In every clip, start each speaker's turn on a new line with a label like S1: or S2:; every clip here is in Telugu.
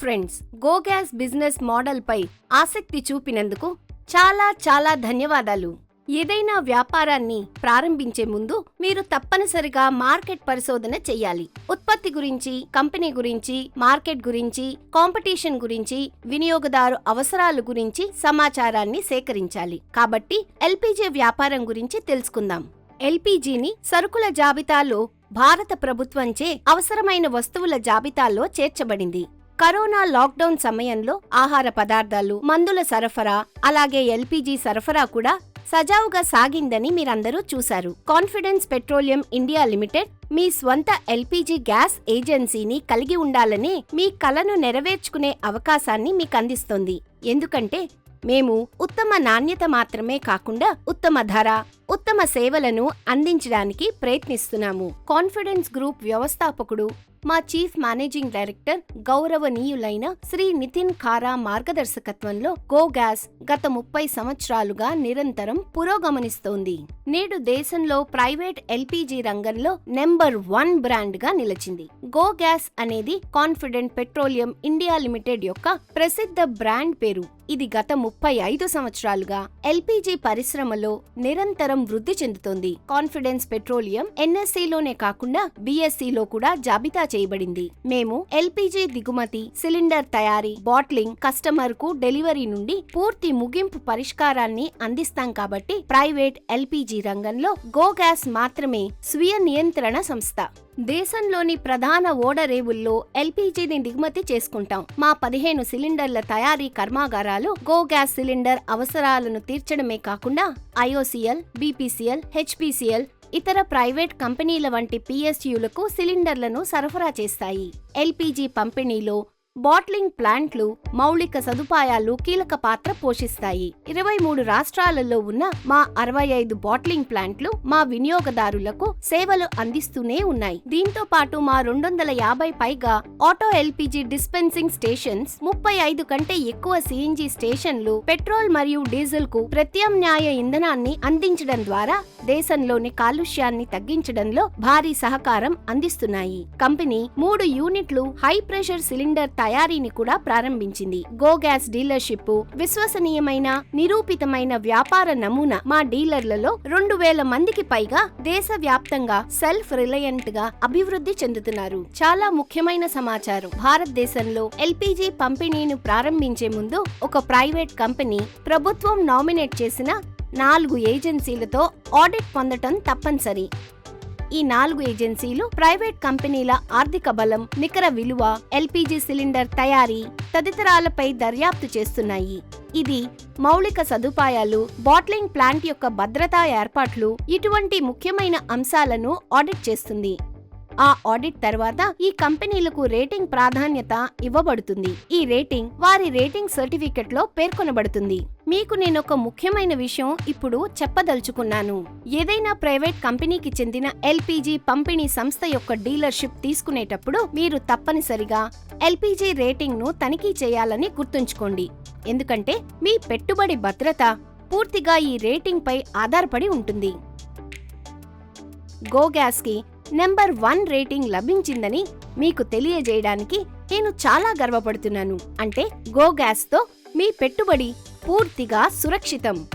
S1: ఫ్రెండ్స్ గో గ్యాస్ బిజినెస్ మోడల్పై ఆసక్తి చూపినందుకు చాలా చాలా ధన్యవాదాలు. ఏదైనా వ్యాపారాన్ని ప్రారంభించే ముందు మీరు తప్పనిసరిగా మార్కెట్ పరిశోధన చేయాలి. ఉత్పత్తి గురించి కంపెనీ గురించి మార్కెట్ గురించి కాంపిటీషన్ గురించి వినియోగదారు అవసరాలు గురించి సమాచారాన్ని సేకరించాలి. కాబట్టి ఎల్పీజీ వ్యాపారం గురించి తెలుసుకుందాం. ఎల్పీజీని సరుకుల జాబితాలో భారత ప్రభుత్వంచే అవసరమైన వస్తువుల జాబితాలో చేర్చబడింది. కరోనా లాక్డౌన్ సమయంలో ఆహార పదార్థాలు మందుల సరఫరా అలాగే ఎల్పీజీ సరఫరా కూడా సజావుగా సాగిందని మీరందరూ చూశారు. కాన్ఫిడెన్స్ పెట్రోలియం ఇండియా లిమిటెడ్ మీ స్వంత ఎల్పీజీ గ్యాస్ ఏజెన్సీని కలిగి ఉండాలనే మీ కలను నెరవేర్చుకునే అవకాశాన్ని మీకు అందిస్తుంది ఎందుకంటే మేము ఉత్తమ నాణ్యత మాత్రమే కాకుండా ఉత్తమ ధర ఉత్తమ సేవలను అందించడానికి ప్రయత్నిస్తున్నాము. కాన్ఫిడెన్స్ గ్రూప్ వ్యవస్థాపకుడు మా చీఫ్ మేనేజింగ్ డైరెక్టర్ గౌరవనీయులైన శ్రీ నితిన్ ఖారా మార్గదర్శకత్వంలో గో గ్యాస్ గత ముప్పై సంవత్సరాలుగా నిరంతరం పురోగమనిస్తోంది. నేడు దేశంలో ప్రైవేట్ ఎల్పీజీ రంగంలో నెంబర్ వన్ బ్రాండ్గా నిలిచింది. గో గ్యాస్ అనేది కాన్ఫిడెంట్ పెట్రోలియం ఇండియా లిమిటెడ్ యొక్క ప్రసిద్ధ బ్రాండ్ పేరు. ఇది గత ముప్పై ఐదు సంవత్సరాలుగా ఎల్పీజీ పరిశ్రమలో నిరంతరం వృద్ధి చెందుతోంది. కాన్ఫిడెన్స్ పెట్రోలియం ఎన్ఎస్సీలోనే కాకుండా బీఎస్సీలో కూడా జాబితా చేయబడింది. మేము ఎల్పిజి దిగుమతి సిలిండర్ తయారీ బాట్లింగ్ కస్టమర్కు డెలివరీ నుండి పూర్తి ముగింపు పరిష్కారాన్ని అందిస్తాం కాబట్టి ప్రైవేట్ ఎల్పిజి రంగంలో గో గ్యాస్ మాత్రమే స్వీయ నియంత్రణ సంస్థ. దేశంలోని ప్రధాన ఓడరేవుల్లో ఎల్పీజీని దిగుమతి చేసుకుంటాం. మా పదిహేను సిలిండర్ల తయారీ కర్మాగారాలు గో గ్యాస్ సిలిండర్ అవసరాలను తీర్చడమే కాకుండా ఐఓసీఎల్ బీపీసీఎల్ హెచ్పీసీఎల్ ఇతర ప్రైవేట్ కంపెనీల వంటి పిఎస్యులకు సిలిండర్లను సరఫరా చేస్తాయి. ఎల్పిజి పంపిణీలో బాట్లింగ్ ప్లాంట్లు మౌలిక సదుపాయాలు కీలక పాత్ర పోషిస్తాయి. ఇరవై మూడు రాష్ట్రాలలో ఉన్న మా అరవై ఐదు బాట్లింగ్ ప్లాంట్లు మా వినియోగదారులకు సేవలు అందిస్తూనే ఉన్నాయి. దీంతో పాటు మా రెండు వందల యాభై పైగా ఆటో ఎల్పిజి డిస్పెన్సింగ్ స్టేషన్స్ ముప్పై ఐదు కంటే ఎక్కువ సిఎన్జి స్టేషన్లు పెట్రోల్ మరియు డీజిల్కు ప్రత్యామ్నాయ ఇంధనాన్ని అందించడం ద్వారా దేశంలోని కాలుష్యాన్ని తగ్గించడంలో భారీ సహకారం అందిస్తున్నాయి. కంపెనీ మూడు యూనిట్లు హై ప్రెషర్ సిలిండర్ తయారీని కూడా ప్రారంభించింది. గో గ్యాస్ డీలర్షిప్ విశ్వసనీయమైన నిరూపితమైన వ్యాపార నమూనా మా డీలర్లలో రెండు వేల మందికి పైగా దేశవ్యాప్తంగా సెల్ఫ్ రిలయంట్గా అభివృద్ధి చెందుతున్నారు. చాలా ముఖ్యమైన సమాచారం. భారతదేశంలో ఎల్పిజి పంపిణీని ప్రారంభించే ముందు ఒక ప్రైవేట్ కంపెనీ ప్రభుత్వం నామినేట్ చేసిన నాలుగు ఏజెన్సీలతో ఆడిట్ పొందటం తప్పనిసరి. ఈ నాలుగు ఏజెన్సీలు ప్రైవేట్ కంపెనీల ఆర్థిక బలం నికర విలువ ఎల్పిజి సిలిండర్ తయారీ తదితరాలపై దర్యాప్తు చేస్తున్నాయి. ఇది మౌలిక సదుపాయాలు బాట్లింగ్ ప్లాంట్ యొక్క భద్రతా ఏర్పాట్లు ఇటువంటి ముఖ్యమైన అంశాలను ఆడిట్ చేస్తుంది. ఆ ఆడిట్ తర్వాత ఈ కంపెనీలకు రేటింగ్ ప్రాధాన్యత ఇవ్వబడుతుంది. ఈ రేటింగ్ వారి రేటింగ్ సర్టిఫికెట్లో పేర్కొనబడుతుంది. మీకు నేను ఒక ముఖ్యమైన విషయం ఇప్పుడు చెప్పదలుచుకున్నాను. ఏదైనా ప్రైవేట్ కంపెనీకి చెందిన ఎల్పిజి పంపిణీ సంస్థ యొక్క డీలర్షిప్ తీసుకునేటప్పుడు మీరు తప్పనిసరిగా ఎల్పిజి రేటింగ్ను తనిఖీ చేయాలని గుర్తుంచుకోండి. ఎందుకంటే మీ పెట్టుబడి భద్రత పూర్తిగా ఈ రేటింగ్ పై ఆధారపడి ఉంటుంది. గో గ్యాస్కి నెంబర్ వన్ రేటింగ్ లభించిందని మీకు తెలియజేయడానికి నేను చాలా గర్వపడుతున్నాను. అంటే గో గ్యాస్తో మీ పెట్టుబడి పూర్తిగా సురక్షితం.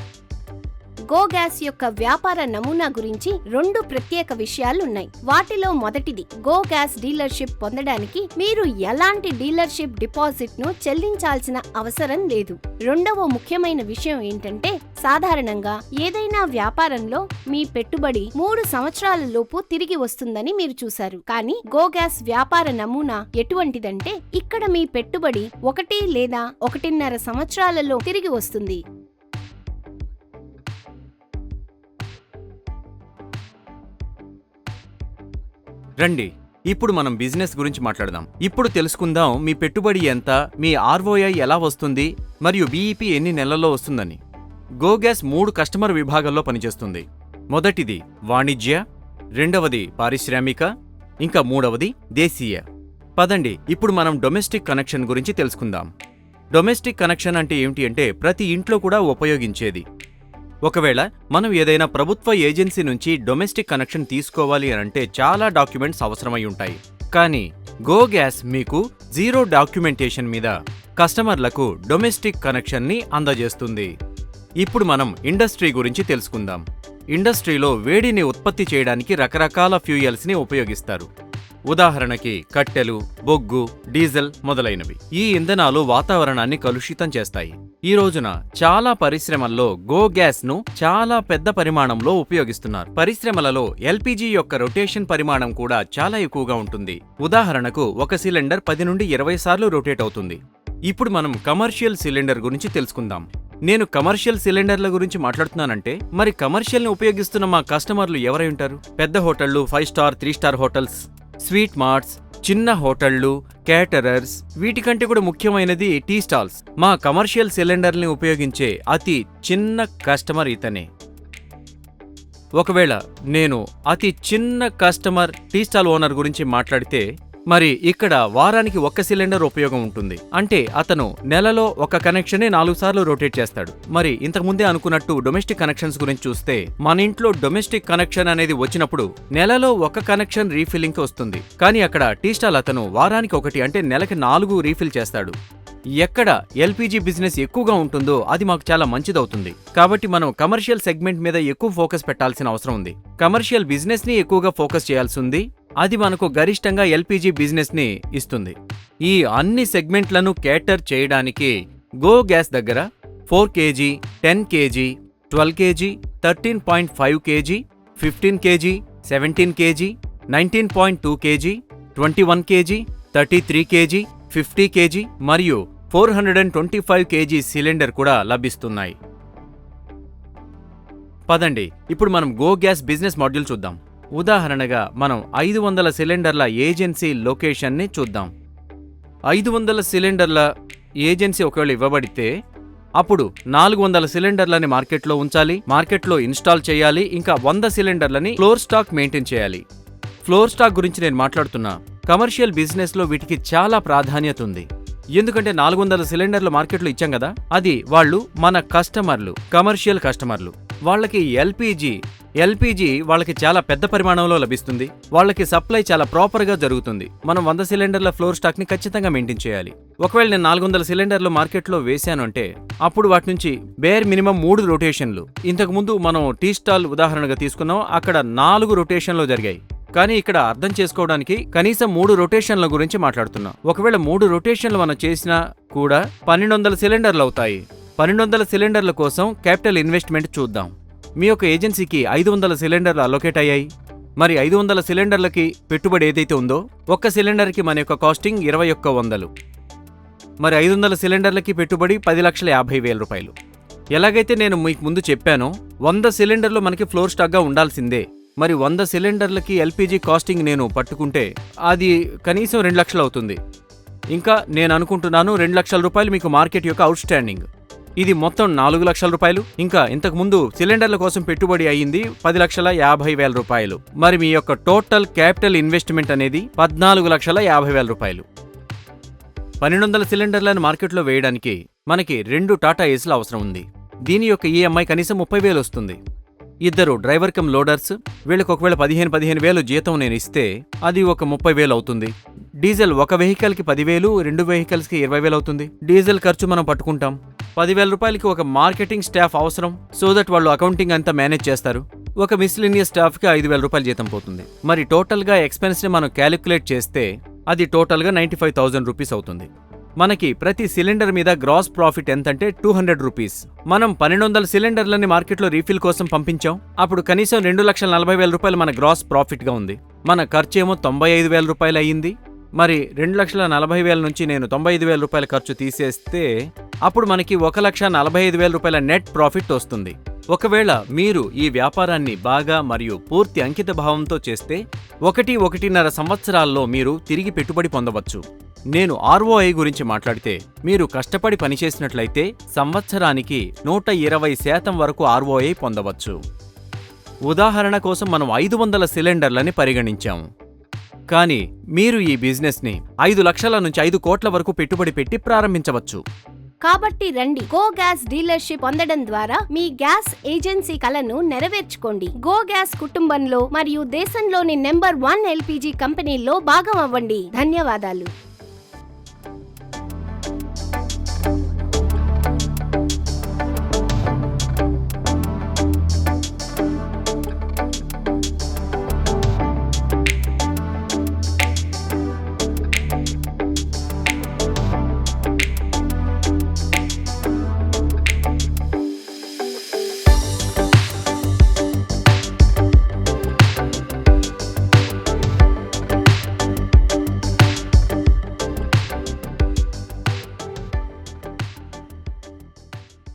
S1: గో గ్యాస్ యొక్క వ్యాపార నమూనా గురించి రెండు ప్రత్యేక విషయాలున్నాయి. వాటిలో మొదటిది గో గ్యాస్ డీలర్షిప్ పొందడానికి మీరు ఎలాంటి డీలర్షిప్ డిపాజిట్ను చెల్లించాల్సిన అవసరం లేదు. రెండవ ముఖ్యమైన విషయం ఏంటంటే సాధారణంగా ఏదైనా వ్యాపారంలో మీ పెట్టుబడి మూడు సంవత్సరాల లోపు తిరిగి వస్తుందని మీరు చూశారు. కానీ గో గ్యాస్ వ్యాపార నమూనా ఎటువంటిదంటే ఇక్కడ మీ పెట్టుబడి ఒకటి లేదా ఒకటిన్నర సంవత్సరాలలో తిరిగి వస్తుంది.
S2: రండి ఇప్పుడు మనం బిజినెస్ గురించి మాట్లాడదాం. ఇప్పుడు తెలుసుకుందాం మీ పెట్టుబడి ఎంత మీ ఆర్ఓఐ ఎలా వస్తుంది మరియు బీఈపీ ఎన్ని నెలల్లో వస్తుందని. గో గ్యాస్ మూడు కస్టమర్ విభాగాల్లో పనిచేస్తుంది. మొదటిది వాణిజ్య రెండవది పారిశ్రామిక ఇంకా మూడవది దేశీయ. పదండి ఇప్పుడు మనం డొమెస్టిక్ కనెక్షన్ గురించి తెలుసుకుందాం. డొమెస్టిక్ కనెక్షన్ అంటే ఏమిటి అంటే ప్రతి ఇంట్లో కూడా ఉపయోగించేది. ఒకవేళ మనం ఏదైనా ప్రభుత్వ ఏజెన్సీ నుంచి డొమెస్టిక్ కనెక్షన్ తీసుకోవాలి అని అంటే చాలా డాక్యుమెంట్స్ అవసరమై ఉంటాయి. కానీ గో గ్యాస్ మీకు జీరో డాక్యుమెంటేషన్ మీద కస్టమర్లకు డొమెస్టిక్ కనెక్షన్ని అందజేస్తుంది. ఇప్పుడు మనం ఇండస్ట్రీ గురించి తెలుసుకుందాం. ఇండస్ట్రీలో వేడిని ఉత్పత్తి చేయడానికి రకరకాల ఫ్యూయల్స్ని ఉపయోగిస్తారు. ఉదాహరణకి కట్టెలు బొగ్గు డీజిల్ మొదలైనవి. ఈ ఇంధనాలు వాతావరణాన్ని కలుషితం చేస్తాయి. ఈ రోజున చాలా పరిశ్రమల్లో గో గ్యాస్ను చాలా పెద్ద పరిమాణంలో ఉపయోగిస్తున్నారు. పరిశ్రమలలో ఎల్పిజి యొక్క రొటేషన్ పరిమాణం కూడా చాలా ఎక్కువగా ఉంటుంది. ఉదాహరణకు ఒక సిలిండర్ పది నుండి ఇరవై సార్లు రొటేట్ అవుతుంది. ఇప్పుడు మనం కమర్షియల్ సిలిండర్ గురించి తెలుసుకుందాం. నేను కమర్షియల్ సిలిండర్ల గురించి మాట్లాడుతున్నానంటే మరి కమర్షియల్ని ఉపయోగిస్తున్న మా కస్టమర్లు ఎవరై ఉంటారు? పెద్ద హోటళ్ళు five star three star hotels sweet marts చిన్న హోటళ్ళు కేటరర్స్ వీటికంటే కూడా ముఖ్యమైనది టీ స్టాల్స్. మా కమర్షియల్ సిలిండర్ని ఉపయోగించే అతి చిన్న కస్టమర్ ఇతనే. ఒకవేళ నేను అతి చిన్న కస్టమర్ టీ స్టాల్ ఓనర్ గురించి మాట్లాడితే మరి ఇక్కడ వారానికి ఒక్క సిలిండర్ ఉపయోగం ఉంటుంది. అంటే అతను నెలలో ఒక కనెక్షన్ నాలుగు సార్లు రొటేట్ చేస్తాడు. మరి ఇంతకు ముందే అనుకున్నట్టు డొమెస్టిక్ కనెక్షన్స్ గురించి చూస్తే మన ఇంట్లో డొమెస్టిక్ కనెక్షన్ అనేది వచ్చినప్పుడు నెలలో ఒక కనెక్షన్ రీఫిల్లింగ్ వస్తుంది. కానీ అక్కడ టీ స్టాల్ అతను వారానికి ఒకటి అంటే నెలకి నాలుగు రీఫిల్ చేస్తాడు. ఎక్కడ ఎల్పీజీ బిజినెస్ ఎక్కువగా ఉంటుందో అది మాకు చాలా మంచిదవుతుంది. కాబట్టి మనం కమర్షియల్ సెగ్మెంట్ మీద ఎక్కువ ఫోకస్ పెట్టాల్సిన అవసరం ఉంది. కమర్షియల్ బిజినెస్ని ఎక్కువగా ఫోకస్ చేయాల్సి ఉంది. అది మనకు గరిష్టంగా ఎల్పీజీ బిజినెస్ని ఇస్తుంది. ఈ అన్ని సెగ్మెంట్లను కేటర్ చేయడానికి గో గ్యాస్ దగ్గర four KG ten KG twelve KG thirteen point five KG fifteen KG seventeen KG nineteen point two KG twenty one KG thirty three KG fifty KG మరియు four hundred and twenty five KG cylinder కూడా లభిస్తున్నాయి. పదండి ఇప్పుడు మనం గో గ్యాస్ బిజినెస్ మాడ్యూల్ చూద్దాం. ఉదాహరణగా మనం ఐదు వందల సిలిండర్ల ఏజెన్సీ లొకేషన్ని చూద్దాం. ఐదు వందల సిలిండర్ల ఏజెన్సీ ఒకవేళ ఇవ్వబడితే అప్పుడు నాలుగు వందల సిలిండర్లని మార్కెట్లో ఉంచాలి మార్కెట్లో ఇన్స్టాల్ చేయాలి ఇంకా వంద సిలిండర్లని ఫ్లోర్ స్టాక్ మెయింటైన్ చేయాలి. ఫ్లోర్ స్టాక్ గురించి నేను మాట్లాడుతున్నా. కమర్షియల్ బిజినెస్లో వీటికి చాలా ప్రాధాన్యత ఉంది. ఎందుకంటే నాలుగు వందల సిలిండర్లు మార్కెట్లో ఇచ్చాం కదా అది వాళ్ళు మన కస్టమర్లు కమర్షియల్ కస్టమర్లు. వాళ్ళకి ఎల్పిజి ఎల్పిజి వాళ్ళకి చాలా పెద్ద పరిమాణంలో లభిస్తుంది. వాళ్ళకి సప్లై చాలా ప్రాపర్గా జరుగుతుంది. మనం వంద సిలిండర్ల ఫ్లోర్ స్టాక్ని ఖచ్చితంగా మెయింటైన్ చేయాలి. ఒకవేళ నేను నాలుగు వందల సిలిండర్లు మార్కెట్లో వేశాను అంటే అప్పుడు వాటి నుంచి బేర్ మినిమం మూడు రొటేషన్లు. ఇంతకు ముందు మనం టీ స్టాల్ ఉదాహరణగా తీసుకున్నాం. అక్కడ నాలుగు రొటేషన్లు జరిగాయి. కానీ ఇక్కడ అర్థం చేసుకోవడానికి కనీసం మూడు రొటేషన్ల గురించి మాట్లాడుతున్నాం. ఒకవేళ మూడు రొటేషన్లు మనం చేసినా కూడా పన్నెండు వందల సిలిండర్లు అవుతాయి. పన్నెండు వందల సిలిండర్ల కోసం క్యాపిటల్ ఇన్వెస్ట్మెంట్ చూద్దాం. మీ యొక్క ఏజెన్సీకి ఐదు వందల సిలిండర్లు అలొకేట్ అయ్యాయి. మరి ఐదు వందల సిలిండర్లకి పెట్టుబడి ఏదైతే ఉందో ఒక్క సిలిండర్కి మన యొక్క కాస్టింగ్ ఇరవై ఒక్క వందలు. మరి ఐదు వందల సిలిండర్లకి పెట్టుబడి పది లక్షల యాభై వేల రూపాయలు. ఎలాగైతే నేను మీకు ముందు చెప్పానో వంద సిలిండర్లు మనకి ఫ్లోర్ స్టాక్గా ఉండాల్సిందే. మరి వంద సిలిండర్లకి ఎల్పిజి కాస్టింగ్ నేను పట్టుకుంటే అది కనీసం రెండు లక్షలు అవుతుంది. ఇంకా నేను అనుకుంటున్నాను రెండు లక్షల రూపాయలు మీకు మార్కెట్ యొక్క అవుట్ స్టాండింగ్ ఇది మొత్తం నాలుగు లక్షల రూపాయలు. ఇంకా ఇంతకు ముందు సిలిండర్ల కోసం పెట్టుబడి అయ్యింది పది లక్షల యాభై వేల రూపాయలు. మరి మీ యొక్క టోటల్ క్యాపిటల్ ఇన్వెస్ట్మెంట్ అనేది పద్నాలుగు లక్షల యాభై వేల రూపాయలు. పన్నెండు వందల సిలిండర్లను మార్కెట్లో వేయడానికి మనకి రెండు టాటా ఏసీలు అవసరం ఉంది. దీని యొక్క ఈఎంఐ కనీసం ముప్పై వేలు వస్తుంది. ఇద్దరు డ్రైవర్ కమ్ లోడర్స్ వీళ్ళకి ఒకవేళ పదిహేను పదిహేను వేలు జీతం నేను ఇస్తే అది ఒక ముప్పై వేలు అవుతుంది. డీజిల్ ఒక వెహికల్కి పదివేలు రెండు వెహికల్స్కి ఇరవై వేలు అవుతుంది. డీజిల్ ఖర్చు మనం పట్టుకుంటాం. పదివేల రూపాయలకి ఒక మార్కెటింగ్ స్టాఫ్ అవసరం సో దట్ వాళ్ళు అకౌంటింగ్ అంతా మేనేజ్ చేస్తారు. ఒక మిస్లీనియస్ స్టాఫ్కి ఐదు వేల రూపాయలు జీతం పోతుంది. మరి టోటల్గా ఎక్స్పెన్స్ని మనం క్యాలిక్యులేట్ చేస్తే అది టోటల్గా నైంటీ ఫైవ్ థౌసండ్ రూపీస్ అవుతుంది. మనకి ప్రతి సిలిండర్ మీద గ్రాస్ ప్రాఫిట్ ఎంతంటే టూ హండ్రెడ్ రూపీస్. మనం పన్నెండు వందల సిలిండర్లని మార్కెట్లో రీఫిల్ కోసం పంపించాం. అప్పుడు కనీసం రెండు లక్షల నలభై వేల రూపాయలు మన గ్రాస్ ప్రాఫిట్గా ఉంది. మన ఖర్చు ఏమో తొంభై ఐదు వేల రూపాయలు అయ్యింది. మరి రెండు లక్షల నలభై వేల నుంచి నేను తొంభై ఐదు వేల రూపాయల ఖర్చు తీసేస్తే అప్పుడు మనకి ఒక లక్ష నలభై ఐదు వేల రూపాయల నెట్ ప్రాఫిట్ వస్తుంది. ఒకవేళ మీరు ఈ వ్యాపారాన్ని బాగా మరియు పూర్తి అంకిత భావంతో చేస్తే ఒకటి ఒకటిన్నర సంవత్సరాల్లో మీరు తిరిగి పెట్టుబడి పొందవచ్చు. నేను ఆర్ఓఐ గురించి మాట్లాడితే మీరు కష్టపడి పనిచేసినట్లయితే సంవత్సరానికి నూట ఇరవై శాతం వరకు ఆర్ఓఐ పొందవచ్చు. ఉదాహరణ కోసం మనం ఐదు వందల సిలిండర్లని పరిగణించాం. కానీ మీరు ఈ బిజినెస్ని ఐదు లక్షల నుంచి ఐదు కోట్ల వరకు పెట్టుబడి పెట్టి ప్రారంభించవచ్చు.
S1: కాబట్టి రండి. గో గ్యాస్ డీలర్షిప్ పొందడం ద్వారా మీ గ్యాస్ ఏజెన్సీ కలను నెరవేర్చుకోండి. గో గ్యాస్ కుటుంబంలో మరియు దేశంలోని నెంబర్ వన్ ఎల్పిజి కంపెనీల్లో భాగం అవ్వండి. ధన్యవాదాలు.